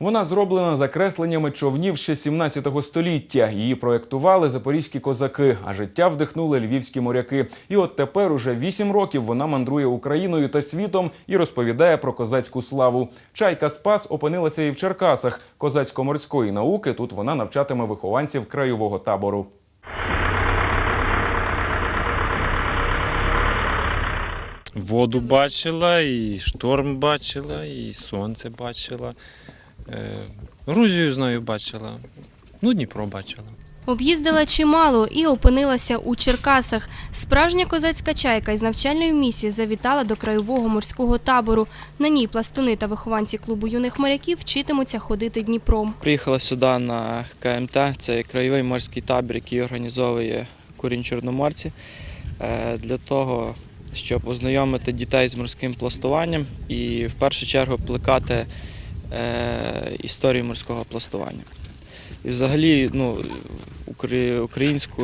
Вона зроблена за кресленнями човнів ще 17 століття. Її проєктували запорізькі козаки, а життя вдихнули львівські моряки. І от тепер уже 8 років вона мандрує Україною та світом і розповідає про козацьку славу. Чайка Спас опинилася і в Черкасах. Козацько-морської науки тут вона навчатиме вихованців краєвого табору. Воду бачила, і шторм бачила, і сонце бачила. Е, Грузію знаю, бачила. Ну, Дніпро бачила. Об'їздила чимало і опинилася у Черкасах. Справжня козацька чайка із навчальною місією завітала до краєвого морського табору. На ній пластуни та вихованці клубу юних моряків вчитимуться ходити Дніпром. Приїхала сюди на КМТ, це краєвий морський табір, який організовує Курінь Чорноморці, е, для того, щоб ознайомити дітей з морським пластуванням і в першу чергу плекати історію морського пластування. І взагалі ну, укра- українське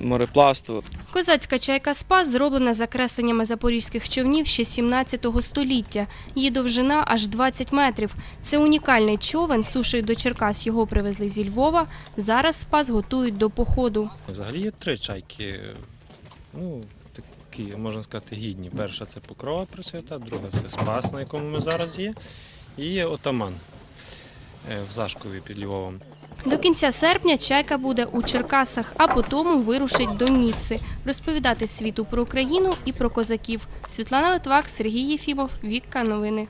мореплавство Козацька чайка Спас зроблена за кресленнями запорізьких човнів ще 17 століття. Її довжина аж 20 метрів. Це унікальний човен. Сушею до Черкас його привезли зі Львова. Зараз Спас готують до походу. Взагалі є три чайки. Ну, такі, можна сказати, гідні. Перша це покрова присвята, друга це спас, на якому ми зараз є. І є отаман е, в Зашкові під Львовом. До кінця серпня чайка буде у Черкасах, а потім вирушить до Ніци розповідати світу про Україну і про козаків. Світлана Литвак, Сергій Єфімов, Вікка Новини.